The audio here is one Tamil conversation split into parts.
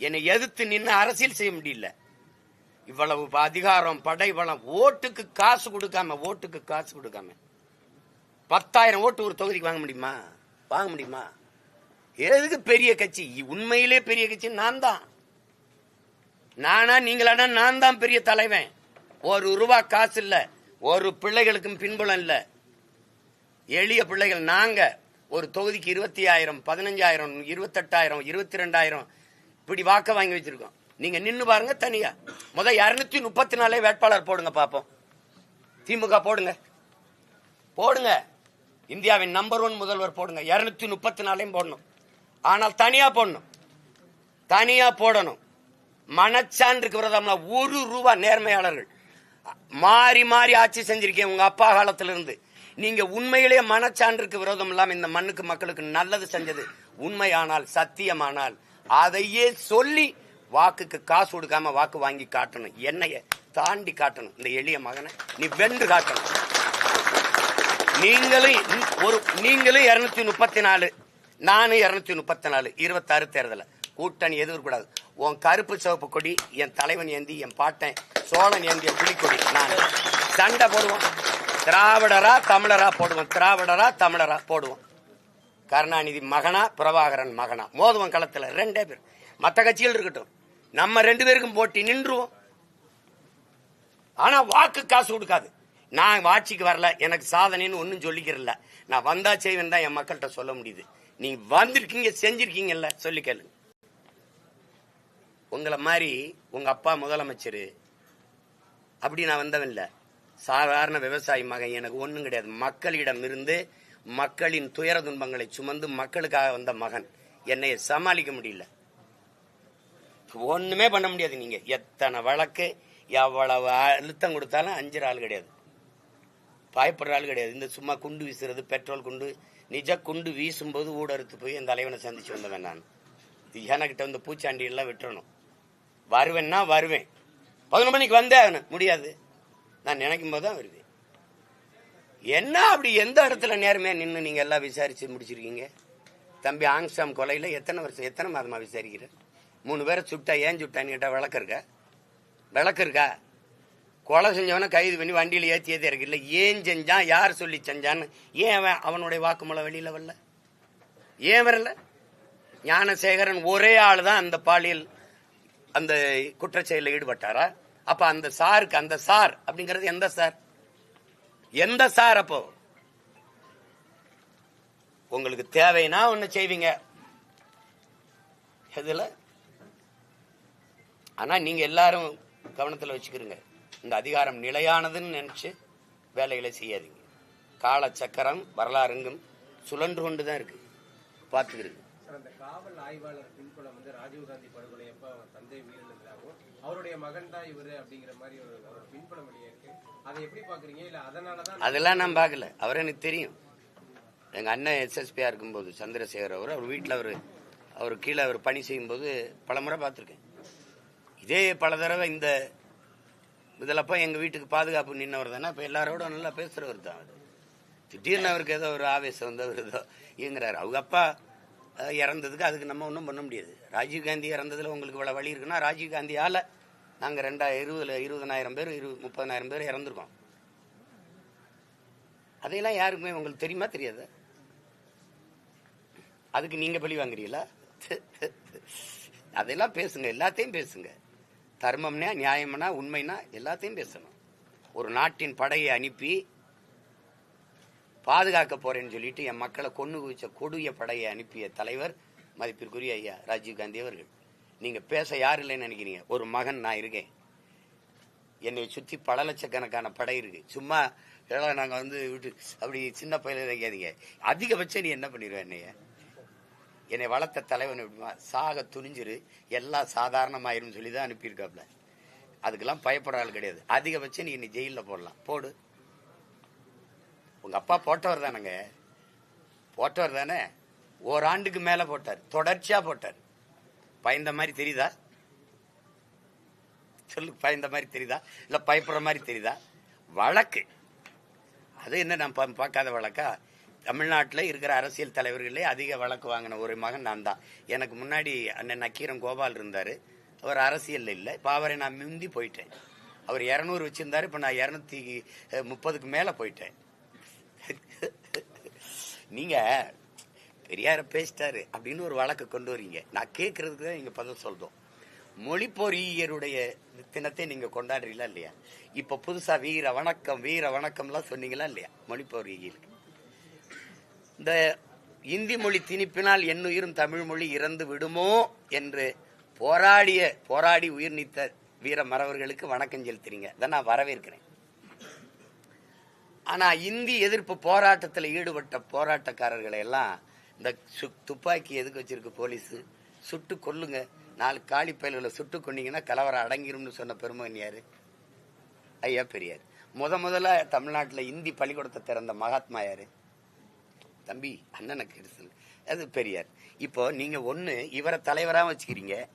என்னை எதிர்த்து நின்று அரசியல் செய்ய முடியல. இவ்வளவு அதிகாரம் படை பலம் ஓட்டுக்கு காசு கொடுக்காம ஓட்டுக்கு காசு கொடுக்காம. பத்தாயிரம் ஓட்டு ஒரு தொகுதிக்கு வாங்க முடியுமா? வாங்க முடியுமா? எதுக்கு பெரிய கட்சி? உண்மையிலே பெரிய கட்சி நான் தான். நானா நீங்களானா நான் தான் பெரிய தலைவன். ஒரு ரூபா காசு இல்ல. ஒரு பிள்ளைகளுக்கும் பின்புலம் இல்ல. எளிய பிள்ளைகள் நாங்க. ஒரு தொகுதிக்கு இருபத்தி ஆயிரம் பதினஞ்சாயிரம் இருபத்தெட்டாயிரம் இருபத்தி ரெண்டாயிரம் இப்படி வாக்க வாங்கி வச்சிருக்கோம். நீங்க நின்னு பாருங்க தனியா. முத இருநூத்தி முப்பத்தி நாலே வேட்பாளர் போடுங்க பாப்போம். திமுக போடுங்க. போடுங்க. இந்தியாவின் நம்பர் ஒன் முதல்வர் போடுங்க. இருநூத்தி முப்பத்தி நாலையும் போடணும். ஆனால் தனியா போடணும். தனியா போடணும். மனச்சான்றுக்கு விரதம்னா ஒரு ரூபா நேர்மையாளர்கள். மாறி மாறி ஆட்சி செஞ்சிருக்கேன் உங்க அப்பா காலத்திலிருந்து. நீங்க உண்மையிலேயே மனச்சான்றுக்கு விரோதம் இல்லாம இந்த மண்ணுக்கு மக்களுக்கு நல்லது செஞ்சது உண்மையானால் சத்தியமானால் அதையே சொல்லி வாக்குக்கு காசு கொடுக்காம வாக்கு வாங்கி காட்டணும். என்னைய தாண்டி காட்டணும். இந்த எளிய மகனை நீ வென்று காட்டணும். நீங்களும் ஒரு நீங்களும் இருநூத்தி முப்பத்தி நாலு நானும் இருநூத்தி முப்பத்தி நாலு இருபத்தாறு தேர்தல. கூட்டணி எதுவும் கூடாது உன் கருப்பு சிவப்பு கொடி என் தலைவன் ஏந்தி என் பாட்டன் சோழன் ஏந்திய புலிக்கொடி நான் சண்டை போடுவோம். திராவிடரா தமிழரா போடுவோம். திராவிடரா தமிழரா போடுவோம். கருணாநிதி மகனா பிரபாகரன் மகனா. மோதுவன் களத்துல ரெண்டே பேர். மத்த கட்சிகள் இருக்கட்டும். நம்ம ரெண்டு பேருக்கும் போட்டி நின்றுவோம். ஆனா வாக்கு காசு கொடுக்காது. நான் ஆட்சிக்கு வரல எனக்கு சாதனைன்னு ஒன்றும் சொல்லிக்கிறல நான் வந்தா செய்வேன் தான் என் மக்கள்கிட்ட சொல்ல முடியுது. நீங்கள் வந்திருக்கீங்க செஞ்சிருக்கீங்கல்ல சொல்லி கேளுங்க உங்களை மாதிரி உங்க அப்பா முதலமைச்சர் அப்படி நான் வந்தவன் இல்லை. சாதாரண விவசாயி மகன் எனக்கு ஒன்றும் கிடையாது. மக்களிடம் இருந்து மக்களின் துயர துன்பங்களை சுமந்து மக்களுக்காக வந்த மகன். என்னை சமாளிக்க முடியல. ஒண்ணுமே பண்ண முடியாது நீங்க. எத்தனை வழக்கு எவ்வளவு அழுத்தம் கொடுத்தாலும் அஞ்சு ஆள் கிடையாது. பயப்படுற ஆள் கிடையாது. இந்த சும்மா குண்டு வீசுறது பெட்ரோல் குண்டு நிஜ குண்டு வீசும்போது ஊடறுத்து போய் என் தலைவனை சந்திச்சு வந்தவன் நான். இது எனக்கிட்ட வந்து பூச்சாண்டி எல்லாம் விட்டுறணும். வருவேன்னா வருவேன். பதினொரு மணிக்கு வந்தே ஆகணும். முடியாது. நான் நினைக்கும் போது தான் வருவேன். என்ன அப்படி எந்த இடத்துல நேர்மையா நின்று நீங்க எல்லாம் விசாரிச்சு முடிச்சிருக்கீங்க? தம்பி ஆங்ஸ்டாம் கொலையில எத்தனை வருஷம் எத்தனை மாதமா விசாரிக்கிற? மூணு பேரை சுட்டா ஏன் சுட்டான்னு கேட்டா விளக்கு இருக்கா? விளக்கு இருக்கா? கொலை செஞ்சவனை கைது பண்ணி வண்டியில ஏத்தி ஏத்தி இல்லை ஏன் செஞ்சான் யார் சொல்லி செஞ்சான்னு ஏன் அவன் அவனுடைய வாக்குமூலம் வெளியில வரல? ஏன் வரல? ஞானசேகரன் ஒரே ஆள் தான் அந்த பாலியல் அந்த குற்றச்செயலில் ஈடுபட்டாரா? அப்ப அந்த சாருக்கு அந்த சார் அப்படிங்கிறது எந்த சார்? எந்த சார் அப்போ? உங்களுக்கு தேவைன்னா ஒன்று செய்வீங்க. இதில் ஆனா நீங்க எல்லாரும் கவனத்துல வச்சுக்கிறீங்க இந்த அதிகாரம் நிலையானதுன்னு நினைச்சு வேலைகளை செய்யாதீங்க. கால சக்கரம் வரலாறுங்கும் சுழன்று கொண்டு தான் இருக்கு பார்த்துக்கிறது காவல் ஆய்வாளர் பின்புலம் வந்து ராஜீவ்காந்தி படுகொலை அப்ப தந்தை உயிரிழந்ததாகவும் அவருடைய மகன் தான் இவரு அப்படிங்கிற மாதிரி ஒரு பின்புலம் இருக்கு. அதை எப்படி பாக்குறீங்க இல்ல அதனாலதான் அதெல்லாம் நான் பார்க்கல. அவர் எனக்கு தெரியும். எங்க அண்ணன் எஸ்எஸ்பியா இருக்கும்போது சந்திரசேகர் அவர் அவர் வீட்டில் அவர் அவர் கீழே அவர் பணி செய்யும்போது பல முறை பார்த்துருக்கேன். இதே பல தடவை இந்த இதிலப்ப எங்க வீட்டுக்கு பாதுகாப்பு நின்னவர் தானே இப்போ எல்லாரோட நல்லா பேசுறவர் தான் அவர். திடீர்னு அவருக்கு ஏதோ ஒரு ஆவேசம் வந்து அவர் ஏதோ இயங்குறாரு. அவங்க அப்பா இறந்ததுக்கு அதுக்கு நம்ம ஒன்றும் பண்ண முடியாது. ராஜீவ் இறந்ததில் உங்களுக்கு இவ்வளோ வழி இருக்குன்னா ராஜீவ் நாங்கள் ரெண்டா ரெண்டாயிரம் இருபதுல இருபதனாயிரம் பேர் இரு முப்பதனாயிரம் பேர் இறந்துருக்கோம். அதையெல்லாம் யாருக்குமே உங்களுக்கு தெரியுமா தெரியாது? அதுக்கு நீங்க பழி வாங்குறீங்களா? அதெல்லாம் பேசுங்க எல்லாத்தையும் பேசுங்க. தர்மம்னா நியாயம்னா உண்மைனா எல்லாத்தையும் பேசணும். ஒரு நாட்டின் படையை அனுப்பி பாதுகாக்க போறேன்னு சொல்லிட்டு என் மக்களை கொண்டு குவிச்ச கொடிய படையை அனுப்பிய தலைவர் மதிப்பிற்குரிய ஐயா ராஜீவ் காந்தி அவர்கள். நீங்க பேச யார் இல்லைன்னு நினைக்கிறீங்க? ஒரு மகன் நான் இருக்கேன். என்னை சுத்தி பல லட்சக்கணக்கான படை இருக்கு. சும்மா ஏதோ நாங்க வந்து விட்டு அப்படி சின்ன பையில நினைக்காதீங்க. அதிகபட்சம் நீ என்ன பண்ணிடுவேன் என்னைய? என்னை வளர்த்த தலைவன் எப்படிமா? சாக துணிஞ்சிரு. எல்லாம் சாதாரணமாயிரும் சொல்லி தான் அனுப்பியிருக்காப்ல. அதுக்கெல்லாம் பயப்படுற ஆள் கிடையாது. அதிகபட்சம் நீ என்னை ஜெயிலில் போடலாம். போடு. உங்க அப்பா போட்டவர் தானேங்க. போட்டவர் தானே. ஓராண்டுக்கு மேல போட்டார். தொடர்ச்சியா போட்டார். பயந்த மாதிரி தெரியுதா? சொல்லு பயந்த மாதிரி தெரியுதா? இல்ல பயப்படுற மாதிரி தெரியுதா? வழக்கு. அது என்ன நான் பார்க்காத வழக்கா? தமிழ்நாட்டில் இருக்கிற அரசியல் தலைவர்களே அதிக வழக்கு வாங்கின ஒரு மகன் நான் தான். எனக்கு முன்னாடி அண்ணன் நக்கீரன் கோபால் இருந்தார். அவர் அரசியலில் இல்லை. இப்போ அவரை நான் முந்தி போயிட்டேன். அவர் இரநூறு வச்சுருந்தாரு இப்போ நான் இரநூத்தி முப்பதுக்கு மேலே போயிட்டேன். நீங்கள் பெரியார பேசிட்டாரு அப்படின்னு ஒரு வழக்கு கொண்டு வரீங்க. நான் கேட்கறதுக்கு தான் நீங்க பதில் சொல்றோம். மொழி பொறியியருடைய தினத்தை நீங்க கொண்டாடுறீங்களா இல்லையா? இப்ப புதுசா வீர வணக்கம் வீர வணக்கம்லாம் சொன்னீங்களா இல்லையா? மொழி பொறியியலுக்கு. இந்த இந்தி மொழி திணிப்பினால் என்னுயிரும் தமிழ் மொழி இறந்து விடுமோ என்று போராடிய போராடி உயிர் நீத்த வீர மறவர்களுக்கு வணக்கம் செலுத்துறீங்க. அதை நான் வரவேற்கிறேன். ஆனா இந்தி எதிர்ப்பு போராட்டத்தில் ஈடுபட்ட போராட்டக்காரர்களை எல்லாம் இந்த சு- துப்பாக்கி எதுக்கு வச்சிருக்கு போலீஸ்? சுட்டு கொல்லுங்க. நாலு காலி பயல்களை சுட்டு கொண்டீங்கன்னா கலவரம் அடங்கிரும்னு சொன்ன பெருமகன்யார் ஐயா பெரியார். முத முதல்ல தமிழ்நாட்டில் இந்தி பள்ளிக்கூடத்தை திறந்த மகாத்மா யார்? தம்பி அண்ணனுக்கு எடுத்து அது பெரியார். இப்போ நீங்கள் ஒன்று இவரை தலைவராக வச்சுக்கிறீங்க.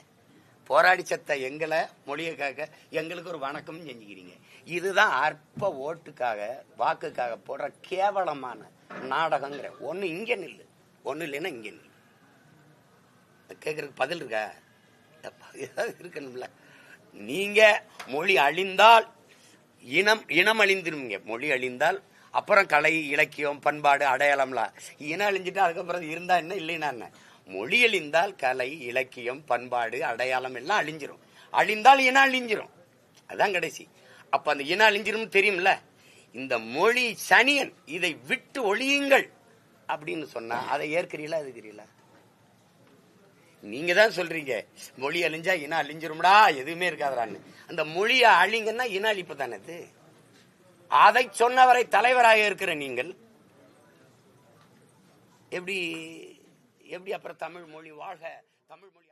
போராடி சத்த எங்களை மொழியக்காக எங்களுக்கு ஒரு வணக்கம் செஞ்சுக்கிறீங்க. இதுதான் அற்ப ஓட்டுக்காக வாக்குக்காக போடுற கேவலமான நாடகங்கிற. ஒன்று இங்கே நில்லு. ஒன்றும் இல்லைன்னா இங்கே நீ. கேட்கறதுக்கு பதில் இருக்கா? ஏதாவது இருக்கணும்ல. நீங்க மொழி அழிந்தால் இனம் இனம் அழிந்துருவீங்க மொழி அழிந்தால் அப்புறம் கலை இலக்கியம் பண்பாடு அடையாளம்லாம் இனம் அழிஞ்சிட்டு அதுக்கப்புறம் இருந்தா என்ன இல்லைன்னா என்ன? மொழி அழிந்தால் கலை இலக்கியம் பண்பாடு அடையாளம் எல்லாம் அழிஞ்சிரும். அழிந்தால் இனம் அழிஞ்சிரும். அதான் கடைசி. அப்ப அந்த இனம் அழிஞ்சிரும் தெரியும்ல? இந்த மொழி சனியன் இதை விட்டு ஒழியுங்கள். அப்படின்னு சொன்னா அதை ஏற்கிறீங்களா எதுக்கிறீங்களா நீங்க தான் சொல்றீங்க. மொழி அழிஞ்சா இனம் அழிஞ்சிரும்டா எதுவுமே இருக்காதுடான்னு. அந்த மொழியை அழிங்கன்னா இன அழிப்பு தானே அது? அதை சொன்னவரை தலைவராக இருக்கிற நீங்கள் எப்படி எப்படி அப்புறம் தமிழ் மொழி வாழ்க தமிழ் மொழி